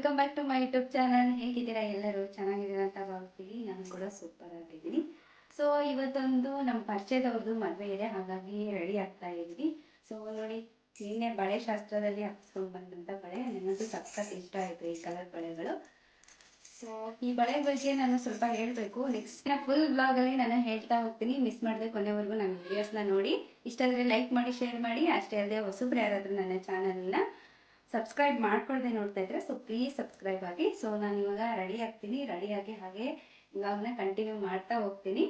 Welcome back to my YouTube channel ಹೇಗಿದ್ದೀರಾ ಎಲ್ಲರೂ? ಚೆನ್ನಾಗಿದ್ದೀರಾ ಅಂತ ಭಾವಿಸ್ತೀವಿ. ನಾನು ಕೂಡ ಸೂಪರ್ ಆಗಿದ್ದೀನಿ. ಸೊ ಇವತ್ತೊಂದು ನಮ್ಮ ಪರಿಚಯದವ್ರದ್ದು ಮದುವೆ ಇದೆ. ಹಾಗಾಗಿ ರೆಡಿ ಆಗ್ತಾ ಇದ್ವಿ ಸೊ ನೋಡಿ, ನಿನ್ನೆ ಬಳೆ ಶಾಸ್ತ್ರದಲ್ಲಿ ಹಾಕ್ಸ್ಕೊಂಡು ಬಂದಂಥ ಬಳೆ. ನನಗಂತೂ ಸಖತ್ ಇಷ್ಟ ಆಯಿತು ಈ ಕಲರ್ ಬಳೆಗಳು. ಸೊ ಈ ಬಳೆ ಬಗ್ಗೆ ನಾನು ಸ್ವಲ್ಪ ಹೇಳಬೇಕು. ನೆಕ್ಸ್ಟ್ ಫುಲ್ ಬ್ಲಾಗಲ್ಲಿ ನಾನು ಹೇಳ್ತಾ ಹೋಗ್ತೀನಿ. ಮಿಸ್ ಮಾಡದೆ ಕೊನೆವರೆಗೂ ನನ್ನ ವೀಡಿಯೋಸ್ನ ನೋಡಿ. ಇಷ್ಟ ಆದರೆ ಲೈಕ್ ಮಾಡಿ ಶೇರ್ ಮಾಡಿ. ಅಷ್ಟೇ ಅಲ್ಲದೆ ಹೊಸಬ್ರು ಯಾರಾದರೂ ನನ್ನ ಚಾನಲ್ನ ಸಬ್ಸ್ಕ್ರೈಬ್ ಮಾಡ್ಕೊಳ್ದೆ ನೋಡ್ತಾ ಇದ್ರೆ ಸೊ ಪ್ಲೀಸ್ ಸಬ್ಸ್ಕ್ರೈಬ್ ಆಗಿ. ಸೊ ನಾನು ಇವಾಗ ರೆಡಿ ಆಗ್ತೀನಿ ರೆಡಿಯಾಗಿ ಹಾಗೆ ಇವಾಗನ ಕಂಟಿನ್ಯೂ ಮಾಡ್ತಾ ಹೋಗ್ತೀನಿ.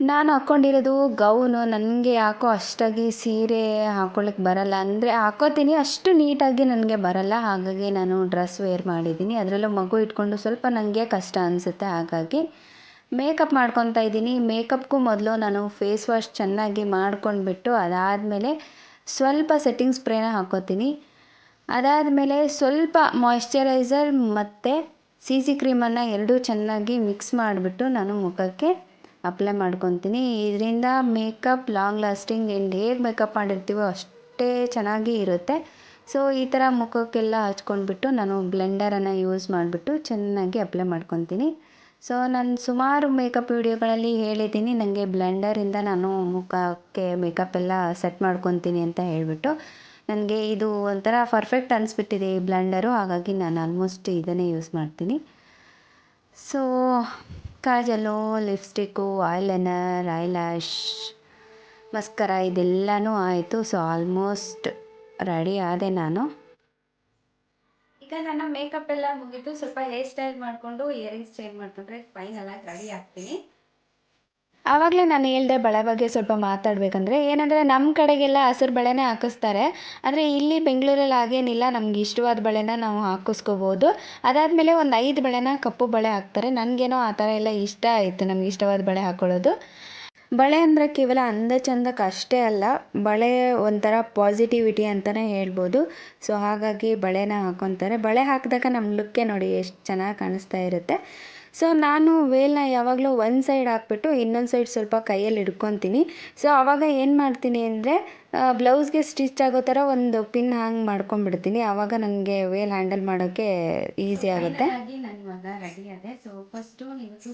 ನಾನು ಹಾಕ್ಕೊಂಡಿರೋದು ಗೌನು. ನನಗೆ ಯಾಕೋ ಅಷ್ಟಾಗಿ ಸೀರೆ ಹಾಕೊಳಕ್ಕೆ ಬರಲ್ಲ. ಅಂದರೆ ಹಾಕೋತೀನಿ, ಅಷ್ಟು ನೀಟಾಗಿ ನನಗೆ ಬರಲ್ಲ. ಹಾಗಾಗಿ ನಾನು ಡ್ರೆಸ್ ವೇರ್ ಮಾಡಿದ್ದೀನಿ. ಅದರಲ್ಲೂ ಮಗು ಇಟ್ಕೊಂಡು ಸ್ವಲ್ಪ ನನಗೆ ಕಷ್ಟ ಅನಿಸುತ್ತೆ, ಹಾಗಾಗಿ ಮೇಕಪ್ ಮಾಡ್ಕೊತಾ ಇದ್ದೀನಿ. ಮೇಕಪ್ಗೂ ಮೊದಲು ನಾನು ಫೇಸ್ ವಾಶ್ ಚೆನ್ನಾಗಿ ಮಾಡ್ಕೊಂಡ್ಬಿಟ್ಟು ಅದಾದಮೇಲೆ ಸ್ವಲ್ಪ ಸೆಟ್ಟಿಂಗ್ ಸ್ಪ್ರೇನ ಹಾಕ್ಕೋತೀನಿ ಅದಾದಮೇಲೆ ಸ್ವಲ್ಪ ಮಾಯಿಶ್ಚರೈಸರ್ ಮತ್ತು ಸಿ ಸಿ ಕ್ರೀಮನ್ನು ಎರಡೂ ಚೆನ್ನಾಗಿ ಮಿಕ್ಸ್ ಮಾಡಿಬಿಟ್ಟು ನಾನು ಮುಖಕ್ಕೆ ಅಪ್ಲೈ ಮಾಡ್ಕೊತೀನಿ. ಇದರಿಂದ ಮೇಕಪ್ ಲಾಂಗ್ ಲಾಸ್ಟಿಂಗ್ ಆ್ಯಂಡ್ ಹೇಗೆ ಮೇಕಪ್ ಮಾಡಿರ್ತೀವೋ ಅಷ್ಟೇ ಚೆನ್ನಾಗಿ ಇರುತ್ತೆ. ಸೊ ಈ ಥರ ಮುಖಕ್ಕೆಲ್ಲ ಹಚ್ಕೊಂಡ್ಬಿಟ್ಟು ನಾನು ಬ್ಲೆಂಡರನ್ನು ಯೂಸ್ ಮಾಡಿಬಿಟ್ಟು ಚೆನ್ನಾಗಿ ಅಪ್ಲೈ ಮಾಡ್ಕೊತೀನಿ. ಸೊ ನಾನು ಸುಮಾರು ಮೇಕಪ್ ವೀಡಿಯೋಗಳಲ್ಲಿ ಹೇಳಿದ್ದೀನಿ. ನನಗೆ ಬ್ಲೆಂಡರಿಂದ ನಾನು ಮುಖಕ್ಕೆ ಮೇಕಪ್ ಎಲ್ಲ ಸೆಟ್ ಮಾಡ್ಕೊತೀನಿ ಅಂತ ಹೇಳಿಬಿಟ್ಟು. ನನಗೆ ಇದು ಒಂಥರ ಫರ್ಫೆಕ್ಟ್ ಅನಿಸ್ಬಿಟ್ಟಿದೆ ಈ ಬ್ಲೆಂಡರು ಹಾಗಾಗಿ ನಾನು ಆಲ್ಮೋಸ್ಟ್ ಇದನ್ನೇ ಯೂಸ್ ಮಾಡ್ತೀನಿ. So kajal lipstick eyeliner eyelash mascara ಇದೆಲ್ಲನೂ ಆಯಿತು. ಸೊ ಆಲ್ಮೋಸ್ಟ್ ರೆಡಿ ಆದೆ ನಾನು. ನನ್ನ ಮೇಕಪ್ ಎಲ್ಲ ಮುಗಿತು ಸ್ವಲ್ಪ ಹೇರ್ ಸ್ಟೈಲ್ ಮಾಡಿಕೊಂಡು ಇಯರಿಂಗ್ಸ್ ಚೇಂಜ್ ಮಾಡ್ಕೊಂಡ್ರೆ ಫೈನಲ್ ಆಗಿ ರೆಡಿ ಆಗ್ತೀನಿ. ಆವಾಗಲೇ ನಾನು ಹೇಳ್ದೆ ಬಳೆ ಬಗ್ಗೆ ಸ್ವಲ್ಪ ಮಾತಾಡಬೇಕಂದ್ರೆ, ಏನಂದರೆ ನಮ್ಮ ಕಡೆಗೆಲ್ಲ ಹಸಿರು ಬಳೆನೇ ಹಾಕಿಸ್ತಾರೆ. ಆದರೆ ಇಲ್ಲಿ ಬೆಂಗಳೂರಲ್ಲಿ ಹಾಗೇನಿಲ್ಲ, ನಮ್ಗೆ ಇಷ್ಟವಾದ ಬಳೆನ ನಾವು ಹಾಕಿಸ್ಕೋಬೋದು. ಅದಾದಮೇಲೆ ಒಂದು ಐದು ಬಳೆನ ಕಪ್ಪು ಬಳೆ ಹಾಕ್ತಾರೆ. ನನಗೇನೋ ಆ ಥರ ಎಲ್ಲ ಇಷ್ಟ ಆಯಿತು, ನಮ್ಗೆ ಇಷ್ಟವಾದ ಬಳೆ ಹಾಕ್ಕೊಳ್ಳೋದು ಬಳೆ ಅಂದರೆ ಕೇವಲ ಅಂದ ಚಂದಕ್ಕೆ ಅಷ್ಟೇ ಅಲ್ಲ, ಬಳೆ ಒಂಥರ ಪಾಸಿಟಿವಿಟಿ ಅಂತಲೇ ಹೇಳ್ಬೋದು. ಸೊ ಹಾಗಾಗಿ ಬಳೆನ ಹಾಕೊತಾರೆ. ಬಳೆ ಹಾಕಿದಾಗ ನಮ್ಮ ಲುಕ್ಕೇ ನೋಡಿ ಎಷ್ಟು ಚೆನ್ನಾಗಿ ಕಾಣಿಸ್ತಾ ಇರುತ್ತೆ. ಸೊ ನಾನು ವೇಲ್ನ ಯಾವಾಗಲೂ ಒಂದು ಸೈಡ್ ಹಾಕ್ಬಿಟ್ಟು ಇನ್ನೊಂದು ಸೈಡ್ ಸ್ವಲ್ಪ ಕೈಯಲ್ಲಿ ಹಿಡ್ಕೊತೀನಿ. ಸೊ ಆವಾಗ ಏನು ಮಾಡ್ತೀನಿ ಅಂದರೆ ಬ್ಲೌಸ್ಗೆ ಸ್ಟಿಚ್ ಆಗೋ ಥರ ಒಂದು ಪಿನ್ ಹ್ಯಾಂಗ್ ಮಾಡ್ಕೊಂಡ್ಬಿಡ್ತೀನಿ. ಆವಾಗ ನನಗೆ ವೇಲ್ ಹ್ಯಾಂಡಲ್ ಮಾಡೋಕ್ಕೆ ಈಸಿ ಆಗುತ್ತೆ. ಹಾಗೆ ನನ್ನ ಇವಾಗ ರೆಡಿ ಸೊ ಫಸ್ಟು ಇವತ್ತು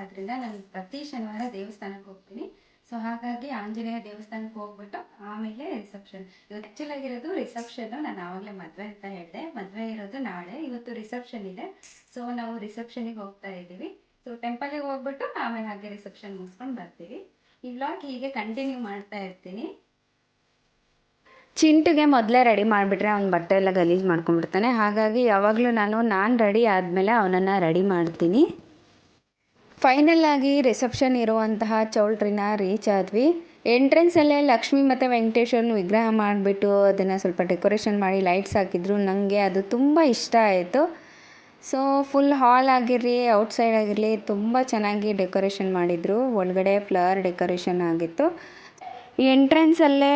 ಆದ್ರಿಂದ ನಾನು ಪ್ರತಿ ಶನಿವಾರ ದೇವಸ್ಥಾನಕ್ಕೆ ಹೋಗ್ತೀನಿ. ಸೊ ಹಾಗಾಗಿ ಆಂಜನೇಯ ದೇವಸ್ಥಾನಕ್ಕೆ ಹೋಗ್ಬಿಟ್ಟು ಆಮೇಲೆ ರಿಸೆಪ್ಷನ್ ಇವತ್ತು ಆ್ಯಕ್ಚುಲ್ ಆಗಿರೋದು ರಿಸೆಪ್ಷನ್ನು ನಾನು ಆವಾಗಲೇ ಮದುವೆ ಅಂತ ಹೇಳಿದೆ. ಮದುವೆ ಇರೋದು ನಾಳೆ. ಇವತ್ತು ರಿಸೆಪ್ಷನ್ ಇದೆ. ಸೊ ನಾವು ರಿಸೆಪ್ಷನಿಗೆ ಹೋಗ್ತಾ ಇದ್ದೀವಿ. ಸೊ ಟೆಂಪಲಿಗೆ ಹೋಗ್ಬಿಟ್ಟು ಆಮೇಲೆ ಹಾಗೆ ರಿಸೆಪ್ಷನ್ ಮುಗಿಸ್ಕೊಂಡು ಬರ್ತೀವಿ. ಈ ವ್ಲಾಗ್ ಹೀಗೆ ಕಂಟಿನ್ಯೂ ಮಾಡ್ತಾ ಇರ್ತೀನಿ. ಚಿಂಟಿಗೆ ಮೊದಲೇ ರೆಡಿ ಮಾಡಿಬಿಟ್ರೆ ಅವ್ನ ಬಟ್ಟೆ ಎಲ್ಲ ಗಲೀಜು ಮಾಡ್ಕೊಂಡ್ಬಿಡ್ತಾನೆ. ಹಾಗಾಗಿ ಯಾವಾಗಲೂ ನಾನು ನಾನು ರೆಡಿ ಆದಮೇಲೆ ಅವನನ್ನು ರೆಡಿ ಮಾಡ್ತೀನಿ. ಫೈನಲ್ ಆಗಿ ರಿಸೆಪ್ಷನ್ ಇರುವಂತಹ ಚೌಲ್ಟ್ರಿನ ರೀಚ್ ಆದ್ವಿ. ಎಂಟ್ರೆನ್ಸಲ್ಲೇ ಲಕ್ಷ್ಮಿ ಮತ್ತು ವೆಂಕಟೇಶ್ವರನ ವಿಗ್ರಹ ಮಾಡಿಬಿಟ್ಟು ಅದನ್ನು ಸ್ವಲ್ಪ ಡೆಕೋರೇಷನ್ ಮಾಡಿ ಲೈಟ್ಸ್ ಹಾಕಿದ್ರು. ನನಗೆ ಅದು ತುಂಬ ಇಷ್ಟ ಆಯಿತು. ಸೊ ಫುಲ್ ಹಾಲ್ ಆಗಿರಲಿ ಔಟ್ಸೈಡ್ ಆಗಿರಲಿ ತುಂಬ ಚೆನ್ನಾಗಿ ಡೆಕೋರೇಷನ್ ಮಾಡಿದರು. ಒಳಗಡೆ ಫ್ಲವರ್ ಡೆಕೋರೇಷನ್ ಆಗಿತ್ತು. ಎಂಟ್ರೆನ್ಸಲ್ಲೇ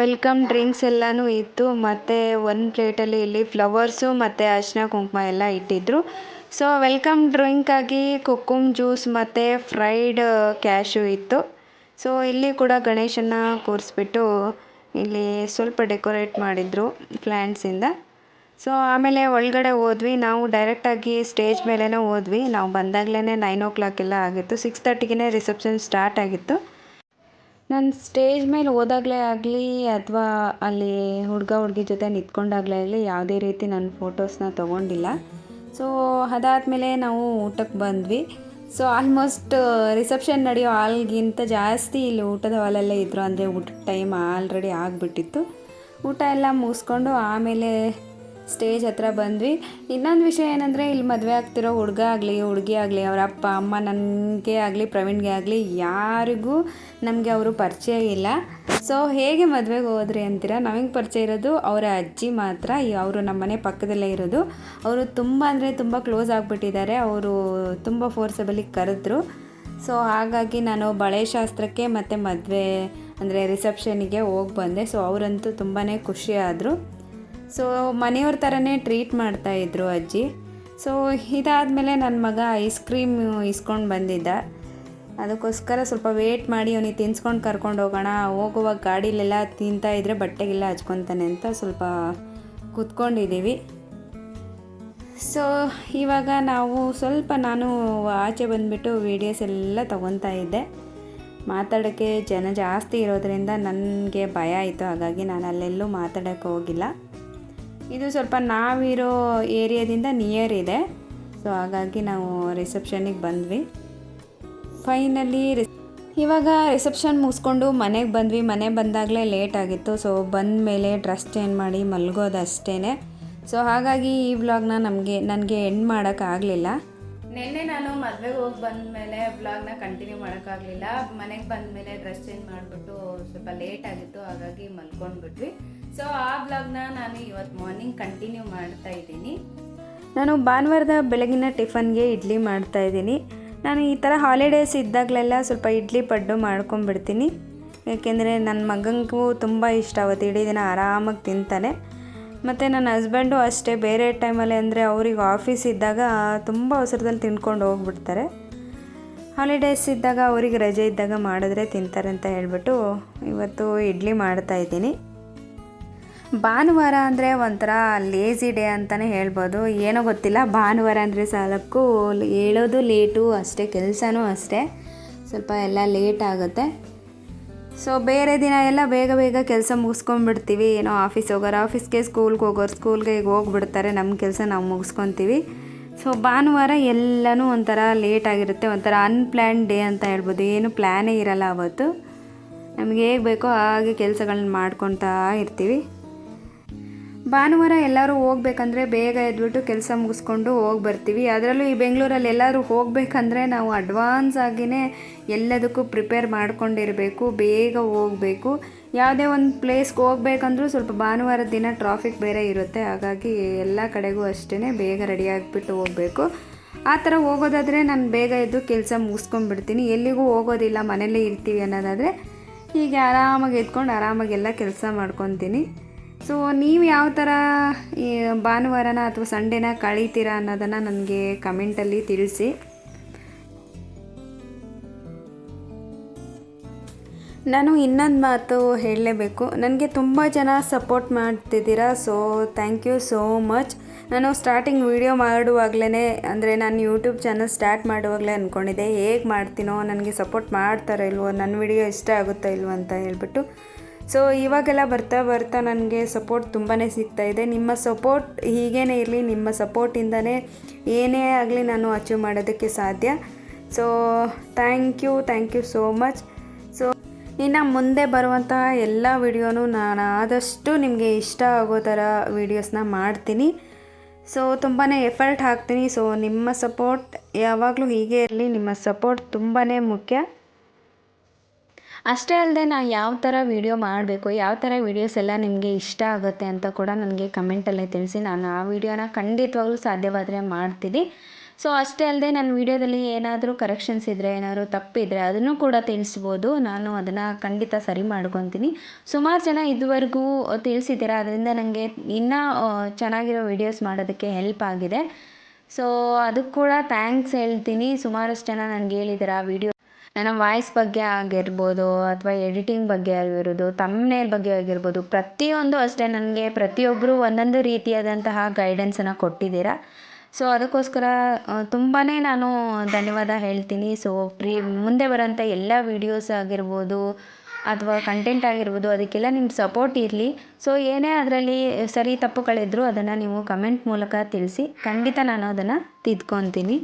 ವೆಲ್ಕಮ್ ಡ್ರಿಂಕ್ಸ್ ಎಲ್ಲಾನು ಇತ್ತು, ಮತ್ತು ಒಂದು ಪ್ಲೇಟಲ್ಲಿ ಇಲ್ಲಿ ಫ್ಲವರ್ಸು ಮತ್ತು ಅರಿಶಿನ ಕುಂಕುಮ ಎಲ್ಲ ಇಟ್ಟಿದ್ದರು ಸೊ, ವೆಲ್ಕಮ್ ಡ್ರಿಂಕಾಗಿ ಕುಕ್ಕುಮ್ ಜ್ಯೂಸ್ ಮತ್ತು ಫ್ರೈಡ್ ಕ್ಯಾಶು ಇತ್ತು. ಸೊ, ಇಲ್ಲಿ ಕೂಡ ಗಣೇಶನ ಕೂರಿಸ್ಬಿಟ್ಟು ಇಲ್ಲಿ ಸ್ವಲ್ಪ ಡೆಕೋರೇಟ್ ಮಾಡಿದರು ಪ್ಲ್ಯಾಂಟ್ಸಿಂದ ಸೊ, ಆಮೇಲೆ ಒಳಗಡೆ ಹೋದ್ವಿ. ನಾವು ಡೈರೆಕ್ಟಾಗಿ ಸ್ಟೇಜ್ ಮೇಲೇ ಹೋದ್ವಿ. ನಾವು ಬಂದಾಗಲೇ ನೈನ್ ಓ ಕ್ಲಾಕ್ ಎಲ್ಲ ಆಗಿತ್ತು. ಸಿಕ್ಸ್ ತರ್ಟಿಗೆ ರಿಸೆಪ್ಷನ್ ಸ್ಟಾರ್ಟ್ ಆಗಿತ್ತು. ನಾನು ಸ್ಟೇಜ್ ಮೇಲೆ ಹೋದಾಗ್ಲೇ ಆಗಲಿ ಅಥವಾ ಅಲ್ಲಿ ಹುಡುಗ ಹುಡುಗಿ ಜೊತೆ ನಿಂತ್ಕೊಂಡಾಗಲೇ ಆಗಲಿ ಯಾವುದೇ ರೀತಿ ನನ್ನ ಫೋಟೋಸ್ನ ತೊಗೊಂಡಿಲ್ಲ. ಸೊ ಅದಾದಮೇಲೆ ನಾವು ಊಟಕ್ಕೆ ಬಂದ್ವಿ. ಸೊ ಆಲ್ಮೋಸ್ಟ್ ರಿಸೆಪ್ಷನ್ ನಡೆಯೋ ಹಾಲ್ಗಿಂತ ಜಾಸ್ತಿ ಇಲ್ಲಿ ಊಟದ ಹಾಲಲ್ಲೇ ಇದ್ದರು ಅಂದರೆ ಊಟದ ಟೈಮ್ ಆಲ್ರೆಡಿ ಆಗಿಬಿಟ್ಟಿತ್ತು. ಊಟ ಎಲ್ಲ ಮುಗಿಸ್ಕೊಂಡು ಆಮೇಲೆ ಸ್ಟೇಜ್ ಹತ್ರ ಬಂದ್ವಿ. ಇನ್ನೊಂದು ವಿಷಯ ಏನಂದರೆ, ಇಲ್ಲಿ ಮದುವೆ ಆಗ್ತಿರೋ ಹುಡುಗ ಆಗಲಿ, ಹುಡುಗಿ ಆಗಲಿ, ಅವರ ಅಪ್ಪ, ಅಮ್ಮ ನನಗೆ ಆಗಲಿ, ಪ್ರವೀಣ್ಗೆ ಆಗಲಿ, ಯಾರಿಗೂ ನಮಗೆ ಅವರು ಪರಿಚಯ ಇಲ್ಲ. ಸೊ ಹೇಗೆ ಮದುವೆಗೆ ಹೋದ್ರಿ ಅಂತೀರ? ನಮಗೆ ಪರಿಚಯ ಇರೋದು? ಅವರ ಅಜ್ಜಿ ಮಾತ್ರ ಅವರು ನಮ್ಮ ಮನೆ ಪಕ್ಕದಲ್ಲೇ ಇರೋದು. ಅವರು ತುಂಬ ಅಂದರೆ ತುಂಬ ಕ್ಲೋಸ್ ಆಗಿಬಿಟ್ಟಿದ್ದಾರೆ. ಅವರು ತುಂಬ ಫೋರ್ಸಬಲಿ ಕರೆದ್ರು. ಸೊ ಹಾಗಾಗಿ ನಾನು ಬಳೆ ಶಾಸ್ತ್ರಕ್ಕೆ ಮತ್ತು ಮದುವೆ ಅಂದರೆ ರಿಸೆಪ್ಷನಿಗೆ ಹೋಗಿ ಬಂದೆ. ಸೊ ಅವರಂತೂ ತುಂಬಾ ಖುಷಿ ಆದರು. ಸೊ ಮನೆಯವ್ರ ಥರನೇ ಟ್ರೀಟ್ ಮಾಡ್ತಾಯಿದ್ರು ಅಜ್ಜಿ. ಸೊ ಇದಾದಮೇಲೆ ನನ್ನ ಮಗ ಐಸ್ ಕ್ರೀಮ್ ಇಸ್ಕೊಂಡು ಬಂದಿದ್ದ. ಅದಕ್ಕೋಸ್ಕರ ಸ್ವಲ್ಪ ವೇಟ್ ಮಾಡಿ ಅವನಿಗೆ ತಿನ್ಸ್ಕೊಂಡು ಕರ್ಕೊಂಡು ಹೋಗೋಣ. ಹೋಗುವಾಗ ಗಾಡೀಲೆಲ್ಲ ತಿಂತಾ ಇದ್ದರೆ ಬಟ್ಟೆಗೆಲ್ಲ ಹಚ್ಕೊತಾನೆ ಅಂತ ಸ್ವಲ್ಪ ಕೂತ್ಕೊಂಡಿದ್ದೀವಿ ಸೊ ಇವಾಗ ನಾವು ಸ್ವಲ್ಪ ನಾನು ಆಚೆ ಬಂದುಬಿಟ್ಟು ವೀಡಿಯೋಸ್ ಎಲ್ಲ ತೊಗೊತಾ ಇದ್ದೆ. ಮಾತಾಡೋಕ್ಕೆ ಜನ ಜಾಸ್ತಿ ಇರೋದರಿಂದ ನನಗೆ ಭಯ ಆಯಿತು. ಹಾಗಾಗಿ ನಾನು ಅಲ್ಲೆಲ್ಲೂ ಮಾತಾಡೋಕ್ಕೆ ಹೋಗಿಲ್ಲ. ಇದು ಸ್ವಲ್ಪ ನಾವಿರೋ ಏರಿಯಾದಿಂದ ನಿಯರ್ ಇದೆ. ಸೊ ಹಾಗಾಗಿ ನಾವು ರಿಸೆಪ್ಷನಿಗೆ ಬಂದ್ವಿ. ಫೈನಲಿ ಇವಾಗ ರಿಸೆಪ್ಷನ್ ಮುಗಿಸ್ಕೊಂಡು ಮನೆಗೆ ಬಂದ್ವಿ. ಮನೆ ಬಂದಾಗಲೇ ಲೇಟ್ ಆಗಿತ್ತು. ಸೊ ಬಂದ ಮೇಲೆ ಡ್ರೆಸ್ ಚೇಂಜ್ ಮಾಡಿ ಮಲಗೋದು ಅಷ್ಟೇ ಸೊ ಹಾಗಾಗಿ ಈ ವ್ಲಾಗ್ನ ನಮಗೆ, ನನಗೆ ಎಂಡ್ ಮಾಡೋಕ್ಕಾಗಲಿಲ್ಲ ನಿನ್ನೆ ನಾನು ಮದುವೆಗೆ ಹೋಗಿ ಬಂದಮೇಲೆ ವ್ಲಾಗ್ನ ಕಂಟಿನ್ಯೂ ಮಾಡೋಕ್ಕಾಗಲಿಲ್ಲ ಮನೆಗೆ ಬಂದಮೇಲೆ ಡ್ರೆಸ್ ಚೇಂಜ್ ಮಾಡಿಬಿಟ್ಟು ಸ್ವಲ್ಪ ಲೇಟ್ ಆಗಿತ್ತು. ಹಾಗಾಗಿ ಮಲ್ಕೊಂಡ್ಬಿಟ್ವಿ. ಸೊ ಆ ಬ್ಲಾಗ್ನ ನಾನು ಇವತ್ತು ಮಾರ್ನಿಂಗ್ ಕಂಟಿನ್ಯೂ ಮಾಡ್ತಾ ಇದ್ದೀನಿ. ನಾನು ಭಾನುವಾರದ ಬೆಳಗಿನ ಟಿಫನ್ಗೆ ಇಡ್ಲಿ ಮಾಡ್ತಾ ಇದ್ದೀನಿ. ನಾನು ಈ ಥರ ಹಾಲಿಡೇಸ್ ಇದ್ದಾಗಲೆಲ್ಲ ಸ್ವಲ್ಪ ಇಡ್ಲಿ ಪಡ್ಡು ಮಾಡ್ಕೊಂಬಿಡ್ತೀನಿ ಯಾಕೆಂದರೆ ನನ್ನ ಮಗನಿಗೂ ತುಂಬ ಇಷ್ಟ, ಅವತ್ತು ಇಡೀ ದಿನ ಆರಾಮಾಗಿ ತಿಂತಾನೆ. ಮತ್ತು ನನ್ನ ಹಸ್ಬೆಂಡು ಅಷ್ಟೇ, ಬೇರೆ ಟೈಮಲ್ಲಿ ಅಂದರೆ ಅವ್ರಿಗೆ ಆಫೀಸ್ ಇದ್ದಾಗ ತುಂಬ ಅವಸರದಲ್ಲಿ ತಿನ್ಕೊಂಡು ಹೋಗ್ಬಿಡ್ತಾರೆ. ಹಾಲಿಡೇಸ್ ಇದ್ದಾಗ ಅವ್ರಿಗೆ ರಜೆ ಇದ್ದಾಗ ಮಾಡಿದ್ರೆ ತಿಂತಾರೆ ಅಂತ ಹೇಳ್ಬಿಟ್ಟು ಇವತ್ತು ಇಡ್ಲಿ ಮಾಡ್ತಾ ಇದ್ದೀನಿ. ಭಾನುವಾರ ಅಂದರೆ ಒಂಥರ ಲೇಜಿ ಡೇ ಅಂತಲೇ ಹೇಳ್ಬೋದು. ಏನೋ ಗೊತ್ತಿಲ್ಲ, ಭಾನುವಾರ ಅಂದರೆ ಸಾಲಕ್ಕೂ ಹೇಳೋದು ಲೇಟು ಅಷ್ಟೇ, ಕೆಲಸನೂ ಅಷ್ಟೇ. ಸ್ವಲ್ಪ ಎಲ್ಲ ಲೇಟ್ ಆಗುತ್ತೆ. ಸೊ ಬೇರೆ ದಿನ ಎಲ್ಲ ಬೇಗ ಬೇಗ ಕೆಲಸ ಮುಗಿಸ್ಕೊಂಡ್ಬಿಡ್ತೀವಿ. ಏನೋ ಆಫೀಸ್ ಹೋಗೋರು ಆಫೀಸ್ಗೆ ಸ್ಕೂಲ್ಗೆ ಹೋಗೋರು ಸ್ಕೂಲ್ಗೆ ಈಗ ಹೋಗ್ಬಿಡ್ತಾರೆ ನಮ್ಮ ಕೆಲಸ ನಾವು ಮುಗಿಸ್ಕೊತೀವಿ. ಸೊ ಭಾನುವಾರ ಎಲ್ಲನೂ ಒಂಥರ ಲೇಟ್ ಆಗಿರುತ್ತೆ, ಒಂಥರ ಅನ್ಪ್ಲ್ಯಾನ್ ಡೇ ಅಂತ ಹೇಳ್ಬೋದು. ಏನು ಪ್ಲ್ಯಾನೇ ಇರಲ್ಲ ಅವತ್ತು. ನಮಗೆ ಹೇಗೆ ಬೇಕೋ ಹಾಗೆ ಕೆಲಸಗಳನ್ನ ಮಾಡ್ಕೊತಾ ಇರ್ತೀವಿ. ಭಾನುವಾರ ಎಲ್ಲರೂ ಹೋಗ್ಬೇಕಂದ್ರೆ ಬೇಗ ಎದ್ಬಿಟ್ಟು ಕೆಲಸ ಮುಗಿಸ್ಕೊಂಡು ಹೋಗಿ ಬರ್ತೀವಿ. ಅದರಲ್ಲೂ ಈ ಬೆಂಗಳೂರಲ್ಲಿ ಎಲ್ಲರೂ ಹೋಗಬೇಕಂದ್ರೆ ನಾವು ಅಡ್ವಾನ್ಸ್ ಆಗಿಯೇ ಎಲ್ಲದಕ್ಕೂ ಪ್ರಿಪೇರ್ ಮಾಡ್ಕೊಂಡಿರಬೇಕು, ಬೇಗ ಹೋಗಬೇಕು. ಯಾವುದೇ ಒಂದು ಪ್ಲೇಸ್ಗೆ ಹೋಗ್ಬೇಕಂದ್ರೂ ಸ್ವಲ್ಪ ಭಾನುವಾರ ದಿನ ಟ್ರಾಫಿಕ್ ಬೇರೆ ಇರುತ್ತೆ. ಹಾಗಾಗಿ ಎಲ್ಲ ಕಡೆಗೂ ಅಷ್ಟೇ ಬೇಗ ರೆಡಿ ಆಗಿಬಿಟ್ಟು ಹೋಗಬೇಕು. ಆ ಥರ ಹೋಗೋದಾದರೆ ನಾನು ಬೇಗ ಎದ್ದು ಕೆಲಸ ಮುಗಿಸ್ಕೊಂಡ್ಬಿಡ್ತೀನಿ. ಎಲ್ಲಿಗೂ ಹೋಗೋದಿಲ್ಲ ಮನೇಲೇ ಇರ್ತೀವಿ ಅನ್ನೋದಾದರೆ ಹೀಗೆ ಆರಾಮಾಗಿ ಎದ್ಕೊಂಡು ಆರಾಮಾಗಿ ಎಲ್ಲ ಕೆಲಸ ಮಾಡ್ಕೊತೀನಿ. ಸೊ ನೀವು ಯಾವ ಥರ ಭಾನುವಾರನ ಅಥವಾ ಸಂಡೇನ ಕಳೀತೀರಾ ಅನ್ನೋದನ್ನು ನನಗೆ ಕಮೆಂಟಲ್ಲಿ ತಿಳಿಸಿ. ನಾನು ಇನ್ನೊಂದು ಮಾತು ಹೇಳಲೇಬೇಕು. ನನಗೆ ತುಂಬ ಜನ ಸಪೋರ್ಟ್ ಮಾಡ್ತಿದ್ದೀರಾ so thank you so much ನಾನು ಸ್ಟಾರ್ಟಿಂಗ್ ವೀಡಿಯೋ ಮಾಡುವಾಗಲೇ ಅಂದರೆ ನಾನು ಯೂಟ್ಯೂಬ್ ಚಾನಲ್ ಸ್ಟಾರ್ಟ್ ಮಾಡುವಾಗಲೇ ಅಂದ್ಕೊಂಡಿದ್ದೆ ಹೇಗೆ ಮಾಡ್ತೀನೋ, ನನಗೆ ಸಪೋರ್ಟ್ ಮಾಡ್ತಾರೋ ಇಲ್ವೋ ನನ್ನ ವಿಡಿಯೋ ಇಷ್ಟ ಆಗುತ್ತೋ ಇಲ್ವೋ ಅಂತ ಹೇಳ್ಬಿಟ್ಟು. ಸೊ ಇವಾಗೆಲ್ಲ ಬರ್ತಾ ಬರ್ತಾ ನನಗೆ ಸಪೋರ್ಟ್ ತುಂಬಾ ಸಿಗ್ತಾ ಇದೆ. ನಿಮ್ಮ ಸಪೋರ್ಟ್ ಹೀಗೇ ಇರಲಿ, ನಿಮ್ಮ ಸಪೋರ್ಟಿಂದನೇ ಏನೇ ಆಗಲಿ ನಾನು ಅಚೀವ್ ಮಾಡೋದಕ್ಕೆ ಸಾಧ್ಯ. So thank you thank you so much so ಇನ್ನು ಮುಂದೆ ಬರುವಂತಹ ಎಲ್ಲ ವಿಡಿಯೋನು ನಾನು ಆದಷ್ಟು ನಿಮಗೆ ಇಷ್ಟ ಆಗೋ ಥರ ವೀಡಿಯೋಸ್ನ ಮಾಡ್ತೀನಿ. ಸೊ ತುಂಬಾ ಎಫರ್ಟ್ ಹಾಕ್ತೀನಿ. ಸೊ ನಿಮ್ಮ ಸಪೋರ್ಟ್ ಯಾವಾಗಲೂ ಹೀಗೆ ಇರಲಿ, ನಿಮ್ಮ ಸಪೋರ್ಟ್ ತುಂಬಾ ಮುಖ್ಯ. ಅಷ್ಟೇ ಅಲ್ಲದೆ ನಾನು ಯಾವ ಥರ ವೀಡಿಯೋ ಮಾಡಬೇಕು, ಯಾವ ಥರ ವೀಡಿಯೋಸ್ ಎಲ್ಲ ನಿಮಗೆ ಇಷ್ಟ ಆಗುತ್ತೆ ಅಂತ ಕೂಡ ನನಗೆ ಕಮೆಂಟಲ್ಲೇ ತಿಳಿಸಿ. ನಾನು ಆ ವೀಡಿಯೋನ ಖಂಡಿತವಾಗ್ಲೂ ಸಾಧ್ಯವಾದರೆ ಮಾಡ್ತೀನಿ. ಸೊ, ಅಷ್ಟೇ ಅಲ್ಲದೆ ನನ್ನ ವೀಡಿಯೋದಲ್ಲಿ ಏನಾದರೂ ಕರೆಕ್ಷನ್ಸ್ ಇದ್ದರೆ ಏನಾದರೂ ತಪ್ಪಿದರೆ ಅದನ್ನು ಕೂಡ ತಿಳಿಸ್ಬೋದು. ನಾನು ಅದನ್ನು ಖಂಡಿತ ಸರಿ ಮಾಡ್ಕೊತೀನಿ. ಸುಮಾರು ಜನ ಇದುವರೆಗೂ ತಿಳಿಸಿದ್ದೀರಾ? ಅದರಿಂದ ನನಗೆ ಇನ್ನೂ ಚೆನ್ನಾಗಿರೋ ವೀಡಿಯೋಸ್ ಮಾಡೋದಕ್ಕೆ ಹೆಲ್ಪ್ ಆಗಿದೆ. ಸೊ, ಅದಕ್ಕೆ ಕೂಡ ಥ್ಯಾಂಕ್ಸ್ ಹೇಳ್ತೀನಿ. ಸುಮಾರಷ್ಟು ಜನ ನನಗೆ ಹೇಳಿದ್ದೀರಾ ವೀಡಿಯೋ ನನ್ನ ವಾಯ್ಸ್ ಬಗ್ಗೆ ಆಗಿರ್ಬೋದು ಅಥವಾ ಎಡಿಟಿಂಗ್ ಬಗ್ಗೆ ಆಗಿರ್ಬೋದು ತಮ್ನೇಲ್ ಬಗ್ಗೆ ಆಗಿರ್ಬೋದು, ಪ್ರತಿಯೊಂದು ಅಷ್ಟೇ ನನಗೆ ಪ್ರತಿಯೊಬ್ಬರು ಒಂದೊಂದು ರೀತಿಯಾದಂತಹ ಗೈಡೆನ್ಸನ್ನು ಕೊಟ್ಟಿದ್ದೀರ. ಸೊ ಅದಕ್ಕೋಸ್ಕರ ತುಂಬಾ ನಾನು ಧನ್ಯವಾದ ಹೇಳ್ತೀನಿ. ಸೊ ಪ್ರೀ, ಮುಂದೆ ಬರೋಂಥ ಎಲ್ಲ ವೀಡಿಯೋಸ್ ಆಗಿರ್ಬೋದು ಅಥವಾ ಕಂಟೆಂಟ್ ಆಗಿರ್ಬೋದು, ಅದಕ್ಕೆಲ್ಲ ನಿಮ್ಮ ಸಪೋರ್ಟ್ ಇರಲಿ. ಸೊ ಏನೇ ಅದರಲ್ಲಿ ಸರಿ ತಪ್ಪುಗಳಿದ್ದರೂ ಅದನ್ನು ನೀವು ಕಮೆಂಟ್ ಮೂಲಕ ತಿಳಿಸಿ, ಖಂಡಿತ ನಾನು ಅದನ್ನು ತಿದ್ಕೊತೀನಿ.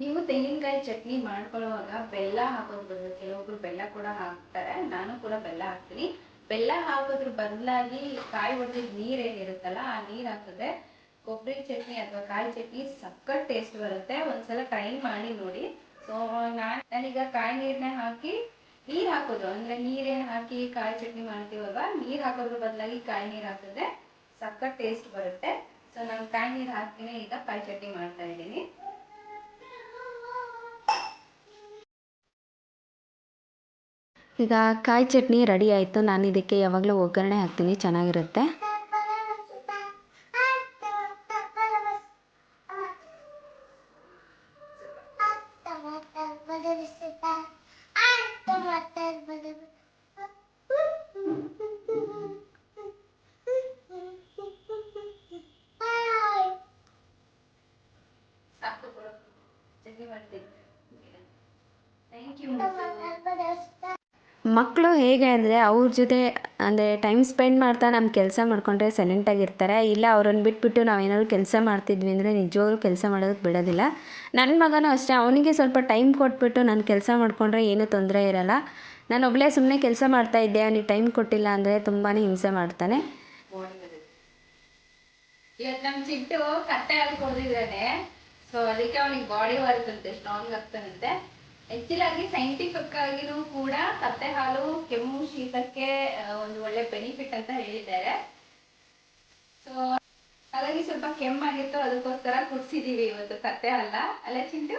ನೀವು ತೆಂಗಿನಕಾಯಿ ಚಟ್ನಿ ಮಾಡ್ಕೊಳ್ಳುವಾಗ ಬೆಲ್ಲ ಹಾಕೋದು ಬದಲು ಕೆಲವೊಬ್ರು ಬೆಲ್ಲ ಕೂಡ ಹಾಕ್ತಾರೆ. ನಾನು ಕೂಡ ಬೆಲ್ಲ ಹಾಕ್ತೀನಿ. ಬೆಲ್ಲ ಹಾಕೋದ್ರ ಬದಲಾಗಿ ಕಾಯಿ ಒಡೆದ ನೀರ್ ಏನಿರುತ್ತಲ್ಲ, ಆ ನೀರು ಹಾಕಿದ್ರೆ ಕೊಬ್ಬರಿ ಚಟ್ನಿ ಅಥವಾ ಕಾಯಿ ಚಟ್ನಿ ಸಖತ್ ಟೇಸ್ಟ್ ಬರುತ್ತೆ. ಒಂದ್ಸಲ ಟ್ರೈ ಮಾಡಿ ನೋಡಿ. ಸೊ ನಾನು ನಾನೀಗ ಕಾಯಿ ನೀರನ್ನೇ ಹಾಕಿ ನೀರು ಹಾಕೋದು. ಅಂದ್ರೆ ನೀರೇ ಹಾಕಿ ಕಾಯಿ ಚಟ್ನಿ ಮಾಡ್ತೀವಲ್ವಾ? ನೀರು ಹಾಕೋದ್ರ ಬದಲಾಗಿ ಕಾಯಿ ನೀರು ಹಾಕಿದ್ರೆ ಸಖತ್ ಟೇಸ್ಟ್ ಬರುತ್ತೆ. ಸೊ ನಾನು ಕಾಯಿ ನೀರು ಹಾಕ್ತೀನಿ. ಈಗ ಕಾಯಿ ಚಟ್ನಿ ಮಾಡ್ತಾ ಇದ್ದೀನಿ. ಈಗ ಕಾಯಿ ಚಟ್ನಿ ರೆಡಿ ಆಯಿತು. ನಾನು ಇದಕ್ಕೆ ಯಾವಾಗಲೂ ಒಗ್ಗರಣೆ ಹಾಕ್ತೀನಿ. ಚೆನ್ನಾಗಿರುತ್ತೆ ಸಾಕು ಕೊಡು. ಚಟ್ನಿ ಮಾಡ್ತೀನಿ ಥ್ಯಾಂಕ್ ಯು ಮಕ್ಕಳು ಹೇಗೆ ಅಂದರೆ ಅವ್ರ ಜೊತೆ, ಅಂದರೆ ಟೈಮ್ ಸ್ಪೆಂಡ್ ಮಾಡ್ತಾ ನಮ್ಮ ಕೆಲಸ ಮಾಡಿಕೊಂಡ್ರೆ ಸೈಲೆಂಟಾಗಿರ್ತಾರೆ ಇಲ್ಲ ಅವ್ರನ್ನ ಬಿಟ್ಬಿಟ್ಟು ನಾವೇನಾದ್ರು ಕೆಲಸ ಮಾಡ್ತಿದ್ವಿ ಅಂದರೆ ನಿಜವಾಗ್ಲೂ ಕೆಲಸ ಮಾಡೋದಕ್ಕೆ ಬಿಡೋದಿಲ್ಲ. ನನ್ನ ಮಗನೂ ಅಷ್ಟೇ, ಅವನಿಗೆ ಸ್ವಲ್ಪ ಟೈಮ್ ಕೊಟ್ಬಿಟ್ಟು ನಾನು ಕೆಲಸ ಮಾಡಿಕೊಂಡ್ರೆ ಏನೂ ತೊಂದರೆ ಇರೋಲ್ಲ. ನಾನು ಒಬ್ಬಳೇ ಸುಮ್ಮನೆ ಕೆಲಸ ಮಾಡ್ತಾಯಿದ್ದೆ ಅವನಿಗೆ ಟೈಮ್ ಕೊಟ್ಟಿಲ್ಲ ಅಂದರೆ ತುಂಬಾ ಹಿಂಸೆ ಮಾಡ್ತಾನೆ. ನಮ್ಮ ಚಿಟ್ಟು ಹಾಲು ಕೊಡ್ದಿದ್ದಾನೆ ಸೊ ಅದಕ್ಕೆ ಅವನಿಗೆ ಬಾಡಿ ಬರುತ್ತಂತೆ ಸ್ಟ್ರಾಂಗ್ ಆಗ್ತಾನಂತೆ ಆಗಿ ಸೈಂಟಿಫಿಕ್ ಆಗಿನೂ ಕೂಡ ಕತ್ತೆ ಹಾಲು ಕೆಮ್ಮು ಶೀತಕ್ಕೆ ಒಂದು ಒಳ್ಳೆ ಬೆನಿಫಿಟ್ ಅಂತ ಹೇಳಿದ್ದಾರೆ. ಸೊ ಹಾಗಾಗಿ ಸ್ವಲ್ಪ ಕೆಮ್ಮಾಗಿತ್ತು ಅದಕ್ಕೋಸ್ಕರ ಕುಡ್ಸಿದೀವಿ ಇವತ್ತು ಕತ್ತೆ ಹಾಲ ಅಲ್ಲ ಚಿಂಟು?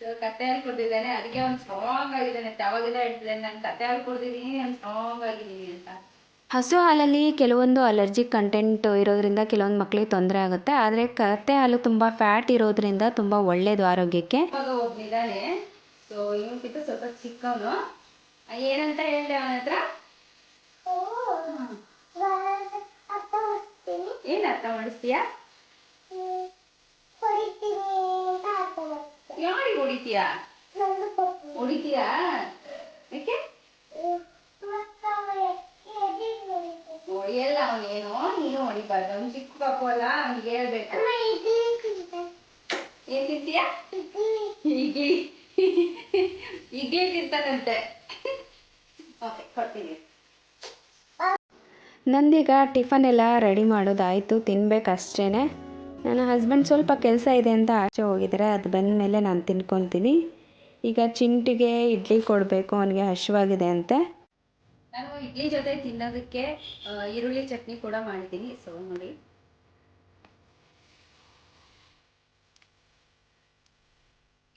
ಸೊ ಕತ್ತೆ ಹಾಲು ಕುಡ್ದಿದ್ದಾನೆ. ಅದಕ್ಕೆ ಒಂದು ಸ್ಟ್ರಾಂಗ್ ಆಗಿದ್ದಾನೆ ಅವಾಗಿಂದ ಹೇಳ್ತಿದ್ದಾನೆ ನಾನು ಕತ್ತೆ ಹಾಲು ಕುಡ್ದಿದ್ದೀನಿ ನಾನು ಸ್ಟ್ರಾಂಗ್ ಆಗಿದ್ದೀನಿ ಅಂತ. ಹಸು ಹಾಲಲ್ಲಿ ಕೆಲವೊಂದು ಅಲರ್ಜಿಕ್ ಕಂಟೆಂಟ್ ಇರೋದ್ರಿಂದ ಕೆಲವೊಂದು ಮಕ್ಕಳಿಗೆ ತೊಂದರೆ ಆಗುತ್ತೆ. ಆದರೆ ಕತ್ತೆ ಹಾಲು ತುಂಬ ಫ್ಯಾಟ್ ಇರೋದ್ರಿಂದ ತುಂಬ ಒಳ್ಳೇದು ಆರೋಗ್ಯಕ್ಕೆ. ಸೊ ಇವನ್ಕಿಂತ ಸ್ವಲ್ಪ ಚಿಕ್ಕವನು. ಏನಂತ ಹೇಳಿದೆ ಅವನ ಹತ್ರ? ಏನ್ ಅರ್ಥ ಮಾಡಿಸ್ತೀಯಾ? ಯಾರಿಗೆ ಹೊಡಿತೀಯಾ? ಹೊಡಿತೀಯಾ? ಯಾಕೆ? ಹೊಡಿಯಲ್ಲ ಅವನೇನು ನೀನು ಹೊಡಿಬಾರ್ದು. ಅವ್ನು ಚಿಕ್ಕ ಪಾಪು ಅಲ್ಲ ಅವ್ನಿಗೆ ಹೇಳ್ಬೇಕು. ಏನ್ ತಿಂತೀಯಾ? ಇಡ್ಲಿ. ಇಡ್ಲಿ ತಿಂತಾನಂತೆ. ಓಕೆ ಕೊಡ್ತೀನಿ ನಂದೀಗ ಟಿಫನ್ ಎಲ್ಲ ರೆಡಿ ಮಾಡೋದಾಯಿತು ತಿನ್ಬೇಕಷ್ಟೇ ನನ್ನ ಹಸ್ಬೆಂಡ್ ಸ್ವಲ್ಪ ಕೆಲಸ ಇದೆ ಅಂತ ಆಚೆ ಹೋಗಿದ್ರೆ ಅದು ಬಂದ ಮೇಲೆ ನಾನು ತಿನ್ಕೊತೀನಿ. ಈಗ ಚಿಂಟಿಗೆ ಇಡ್ಲಿ ಕೊಡಬೇಕು ಅವನಿಗೆ ಹಶುವಾಗಿದೆ ಅಂತೆ. ನಾನು ಇಡ್ಲಿ ಜೊತೆ ತಿನ್ನೋದಕ್ಕೆ ಈರುಳ್ಳಿ ಚಟ್ನಿ ಕೂಡ ಮಾಡ್ತೀನಿ ಸೊ ನೋಡಿ.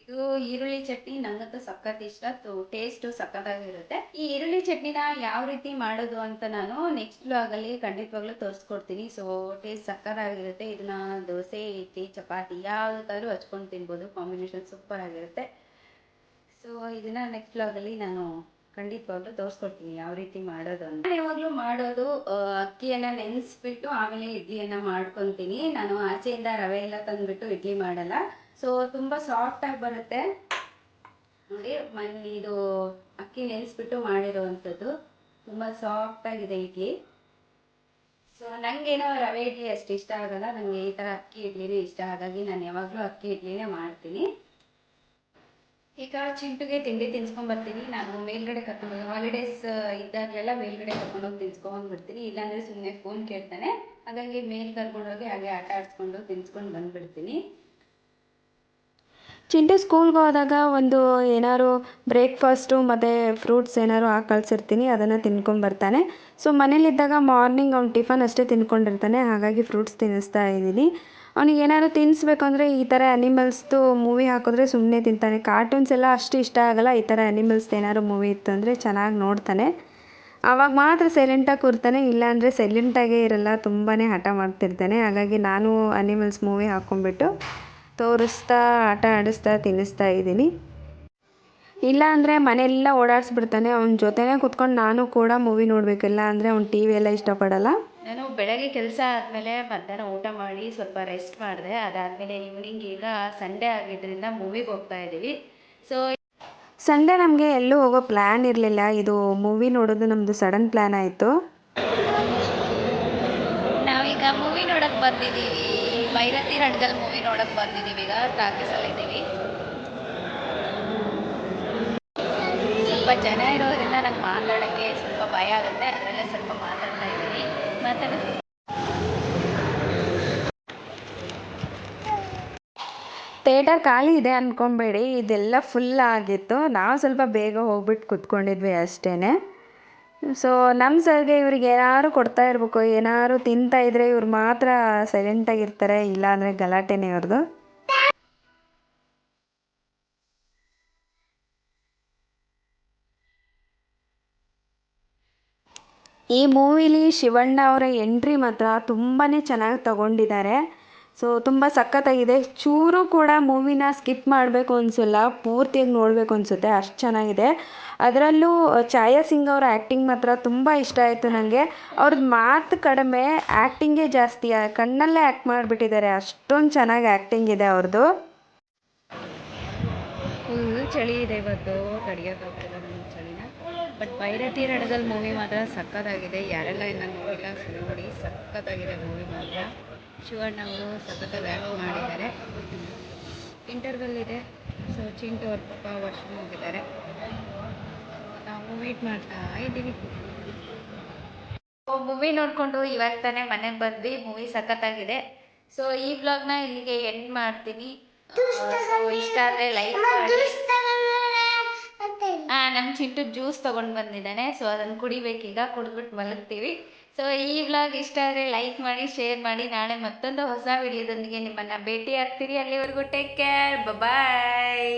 ಇದು ಈರುಳ್ಳಿ ಚಟ್ನಿ ನಂಗಂತೂ ಸಖತ್ ಇಷ್ಟ ಟೇಸ್ಟು ಸಖತ್ತಾಗಿರುತ್ತೆ. ಈ ಈರುಳ್ಳಿ ಚಟ್ನಿನ ಯಾವ ರೀತಿ ಮಾಡೋದು ಅಂತ ನಾನು ನೆಕ್ಸ್ಟ್ ಬ್ಲಾಗಲ್ಲಿ ಖಂಡಿತವಾಗ್ಲೂ ತೋರಿಸ್ಕೊಡ್ತೀನಿ. ಸೊ ಟೇಸ್ಟ್ ಸಖತ್ತಾಗಿರುತ್ತೆ. ಇದನ್ನ ದೋಸೆ, ಇಡ್ಲಿ, ಚಪಾತಿ ಯಾವುದಕ್ಕಾದ್ರೂ ಹಚ್ಕೊಂಡು ತಿನ್ಬೋದು. ಕಾಂಬಿನೇಷನ್ ಸೂಪರ್ ಆಗಿರುತ್ತೆ. ಸೊ ಇದನ್ನ ನೆಕ್ಸ್ಟ್ ಬ್ಲಾಗಲ್ಲಿ ನಾನು ಖಂಡಿತವಾಗ್ಲೂ ತೋರಿಸ್ಕೊಡ್ತೀನಿ ಯಾವ ರೀತಿ ಮಾಡೋದು ಅಂತ. ನಾನು ಯಾವಾಗಲೂ ಮಾಡೋದು ಅಕ್ಕಿಯನ್ನ ನೆನೆಸ್ಬಿಟ್ಟು ಆಮೇಲೆ ಇಡ್ಲಿಯನ್ನ ಮಾಡ್ಕೊತೀನಿ. ನಾನು ಆಚೆಯಿಂದ ರವೆ ಎಲ್ಲ ತಂದ್ಬಿಟ್ಟು ಇಡ್ಲಿ ಮಾಡಲ್ಲ. ಸೊ ತುಂಬ ಆಗಿ ಬರುತ್ತೆ. ನೋಡಿ ಇದು ಅಕ್ಕಿ ನೆನೆಸ್ಬಿಟ್ಟು ಮಾಡಿರೋವಂಥದ್ದು. ತುಂಬ ಸಾಫ್ಟ್ ಆಗಿದೆ ಇಡ್ಲಿ. ಸೊ ನನಗೇನೋ ರವೆ ಇಡ್ಲಿ ಅಷ್ಟು ಇಷ್ಟ ಆಗಲ್ಲ. ನನಗೆ ಈ ಥರ ಅಕ್ಕಿ ಇಡ್ಲಿನೇ ಇಷ್ಟ. ಹಾಗಾಗಿ ನಾನು ಯಾವಾಗಲೂ ಅಕ್ಕಿ ಇಡ್ಲಿನೇ ಮಾಡ್ತೀನಿ. ಈಗ ಚಿಂಟುಗೆ ತಿಂಡಿ ತಿನ್ಸ್ಕೊಂಡ್ ಬರ್ತೀನಿ. ನಾನು ಮೇಲ್ಗಡೆ ಕರ್ಕೊಂಡು ಹಾಲಿಡೇಸ್ ಇದ್ದಾಗಲೆಲ್ಲ ಮೇಲ್ಗಡೆ ಕರ್ಕೊಂಡೋಗಿ ತಿನ್ಸ್ಕೊಂಡ್ ಬರ್ತೀನಿ. ಇಲ್ಲಾಂದ್ರೆ ಸುಮ್ಮನೆ ಫೋನ್ ಕೇಳ್ತಾನೆ. ಹಾಗಾಗಿ ಮೇಲ್ ಕರ್ಕೊಂಡೋಗಿ ಹಾಗೆ ಆಟ ಆಡಿಸ್ಕೊಂಡು ತಿನ್ಸ್ಕೊಂಡು ಬಂದ್ಬಿಡ್ತೀನಿ. ಚಿಂಟು ಸ್ಕೂಲ್ಗೆ ಹೋದಾಗ ಒಂದು ಏನಾದ್ರು ಬ್ರೇಕ್ಫಾಸ್ಟು ಮತ್ತು ಫ್ರೂಟ್ಸ್ ಏನಾದ್ರು ಹಾಕಿ ಕಳಿಸಿರ್ತೀನಿ, ಅದನ್ನು ತಿನ್ಕೊಂಬರ್ತಾನೆ ಸೊ ಮನೇಲಿದ್ದಾಗ ಮಾರ್ನಿಂಗ್ ಅವ್ನು ಟಿಫನ್ ಅಷ್ಟೇ ತಿನ್ಕೊಂಡಿರ್ತಾನೆ, ಹಾಗಾಗಿ ಫ್ರೂಟ್ಸ್ ತಿನ್ನಿಸ್ತಾ ಇದ್ದೀನಿ. ಅವ್ನಿಗೆ ಏನಾದ್ರು ತಿನ್ನಿಸ್ಬೇಕು ಅಂದರೆ ಈ ಥರ ಅನಿಮಲ್ಸ್ದು ಮೂವಿ ಹಾಕಿದ್ರೆ ಸುಮ್ಮನೆ ತಿಂತಾನೆ. ಕಾರ್ಟೂನ್ಸ್ ಎಲ್ಲ ಅಷ್ಟು ಇಷ್ಟ ಆಗಲ್ಲ, ಈ ಥರ ಅನಿಮಲ್ಸ್ದು ಏನಾದ್ರು ಮೂವಿ ಇತ್ತು ಅಂದರೆ ಚೆನ್ನಾಗಿ ನೋಡ್ತಾನೆ. ಆವಾಗ ಮಾತ್ರ ಸೈಲೆಂಟಾಗಿ ಕೂರ್ತಾನೆ, ಇಲ್ಲಾಂದರೆ ಸೈಲೆಂಟಾಗೇ ಇರಲ್ಲ ತುಂಬಾ ಹಠ ಮಾಡ್ತಿರ್ತಾನೆ. ಹಾಗಾಗಿ ನಾನು ಅನಿಮಲ್ಸ್ ಮೂವಿ ಹಾಕ್ಕೊಂಬಿಟ್ಟು ತೋರಿಸ್ತಾ ಆಟ ಆಡಿಸ್ತಾ ತಿನ್ನಿಸ್ತಾ ಇದ್ದೀನಿ. ಇಲ್ಲ ಅಂದರೆ ಮನೆಯೆಲ್ಲ ಓಡಾಡಿಸ್ಬಿಡ್ತಾನೆ. ಅವ್ನ ಜೊತೆನೇ ಕುತ್ಕೊಂಡು ನಾನು ಕೂಡ ಮೂವಿ ನೋಡಬೇಕಿಲ್ಲ ಅಂದರೆ ಅವ್ನು ಟಿ ವಿ ಎಲ್ಲ ಇಷ್ಟಪಡಲ್ಲ. ನಾನು ಬೆಳಗ್ಗೆ ಕೆಲಸ ಆದಮೇಲೆ ಮಧ್ಯಾಹ್ನ ಊಟ ಮಾಡಿ ಸ್ವಲ್ಪ ರೆಸ್ಟ್ ಮಾಡಿದೆ. ಅದಾದಮೇಲೆ ಈವ್ನಿಂಗ್ ಈಗ ಸಂಡೇ ಆಗಿದ್ದರಿಂದ ಮೂವಿಗೆ ಹೋಗ್ತಾ ಇದ್ದೀವಿ. ಸೊ ಸಂಡೇ ನಮಗೆ ಎಲ್ಲೂ ಹೋಗೋ ಪ್ಲ್ಯಾನ್ ಇರಲಿಲ್ಲ. ಇದು ಮೂವಿ ನೋಡೋದು ನಮ್ಮದು ಸಡನ್ ಪ್ಲ್ಯಾನ್ ಆಯಿತು. ನಾವೀಗ ಮೂವಿ ನೋಡೋಕ್ಕೆ ಬಂದಿದ್ದೀವಿ. ಭೈರತಿ ರಣಗಲ್ ಮೂವಿ ನೋಡಕ್ಕೆ ಬಂದಿದ್ದೀವಿ ಈಗ ಟಾಕೀಸಲ್ಲಿ ಇದ್ದೀವಿ. ಸ್ವಲ್ಪ ಜನ ಇರೋದ್ರಿಂದ ನಂಗೆ ಮಾತಾಡೋಕ್ಕೆ ಸ್ವಲ್ಪ ಭಯ ಆಗುತ್ತೆ, ಅದರಲ್ಲೇ ಸ್ವಲ್ಪ ಮಾತಾಡ್ತಾ ಇದ್ದೀನಿ. ಮಾತಾಡ. ಥೇಟರ್ ಖಾಲಿ ಇದೆ ಅಂದ್ಕೊಬೇಡಿ ಇದೆಲ್ಲ ಫುಲ್ ಆಗಿತ್ತು. ನಾವು ಸ್ವಲ್ಪ ಬೇಗ ಹೋಗ್ಬಿಟ್ಟು ಕುತ್ಕೊಂಡಿದ್ವಿ ಅಷ್ಟೇ ಸೊ ನಮ್ಮ ಸರ್ಗೆ ಇವ್ರಿಗೆ ಏನಾದ್ರು ಕೊಡ್ತಾ ಇರಬೇಕು ಏನಾದ್ರು ತಿಂತಾ ಇದ್ರೆ ಇವ್ರು ಮಾತ್ರ ಸೈಲೆಂಟ್ ಸೈಲೆಂಟಾಗಿರ್ತಾರೆ ಇಲ್ಲ ಅಂದ್ರೆ ಗಲಾಟೆನೇ ಇವ್ರದ್ದು ಈ ಮೂವಿಲಿ ಶಿವಣ್ಣ ಅವರ ಎಂಟ್ರಿ ಮಾತ್ರ ತುಂಬಾ ಚೆನ್ನಾಗಿ ತಗೊಂಡಿದ್ದಾರೆ. ಸೊ ತುಂಬ ಸಖತ್ತಾಗಿದೆ. ಚೂರು ಕೂಡ ಮೂವಿನ ಸ್ಕಿಪ್ ಮಾಡಬೇಕು ಅನಿಸಲ್ಲ, ಪೂರ್ತಿಯಾಗಿ ನೋಡಬೇಕು ಅನಿಸುತ್ತೆ, ಅಷ್ಟು ಚೆನ್ನಾಗಿದೆ. ಅದರಲ್ಲೂ ಛಾಯಾ ಸಿಂಗ್ ಅವರ ಆ್ಯಕ್ಟಿಂಗ್ ಮಾತ್ರ ತುಂಬ ಇಷ್ಟ ಆಯಿತು ನನಗೆ ಅವ್ರದ್ದು ಮಾತು ಕಡಿಮೆ ಆ್ಯಕ್ಟಿಂಗೇ ಜಾಸ್ತಿ ಕಣ್ಣಲ್ಲೇ ಆ್ಯಕ್ಟ್ ಮಾಡಿಬಿಟ್ಟಿದ್ದಾರೆ. ಅಷ್ಟೊಂದು ಚೆನ್ನಾಗಿ ಆ್ಯಕ್ಟಿಂಗ್ ಇದೆ ಅವ್ರದ್ದು ಫುಲ್ ಚಳಿ ಇದೆ ಇವತ್ತು ಚಳಿನ. ಬಟ್ ಭೈರತಿ ರಡದಲ್ಲಿ ಮೂವಿ ಮಾತ್ರ ಸಖತ್ತಾಗಿದೆ. ಯಾರೆಲ್ಲ ಇನ್ನು ನೋಡಿಲ್ಲ ನೋಡಿ ಸಖತ್ತಾಗಿದೆ ಮೂವಿ ಮಾತ್ರ. ಶಿವಣ್ಣ ಅವರು ಸಖತ್ತಾಗಿ ಆ್ಯಕ್ಟ್ ಮಾಡಿದ್ದಾರೆ. ಇಂಟರ್ವಲ್ ಇದೆ ಸೊ ಚಿಂಟು ಅವ್ರ ಪಾಪ ವಾಶ್ರೂಮ್ ಹೋಗಿದ್ದಾರೆ ನಾವು ವೇಟ್ ಮಾಡ್ತಾ ಇದ್ದೀವಿ. ಮೂವಿ ನೋಡಿಕೊಂಡು ಇವಾಗ ತಾನೇ ಮನೆಗೆ ಬಂದ್ವಿ. ಮೂವಿ ಸಖತ್ತಾಗಿದೆ ಸೊ ಈ ಬ್ಲಾಗ್ನ ಇಲ್ಲಿಗೆ ಎಂಡ್ ಮಾಡ್ತೀನಿ. ಸೊ ಇಷ್ಟ ಆದರೆ ಲೈಕ್ ಮಾಡಿ. ಹಾಂ ನಮ್ಮ ಚಿಂಟು ಜ್ಯೂಸ್ ತೊಗೊಂಡು ಬಂದಿದ್ದಾನೆ. ಸೊ ಅದನ್ನು ಕುಡಿಬೇಕೀಗ. ಕುಡಿದ್ಬಿಟ್ಟು ಮಲಗ್ತೀವಿ. ಸೊ ಈ ವ್ಲಾಗ್ ಇಷ್ಟ ಆದರೆ ಲೈಕ್ ಮಾಡಿ ಶೇರ್ ಮಾಡಿ. ನಾಳೆ ಮತ್ತೊಂದು ಹೊಸ ವಿಡಿಯೋದೊಂದಿಗೆ ನಿಮ್ಮನ್ನು ಭೇಟಿ ಆಗ್ತೀರಿ ಅಲ್ಲಿವರೆಗೂ ಟೇಕ್ ಕೇರ್ ಬಾಯ್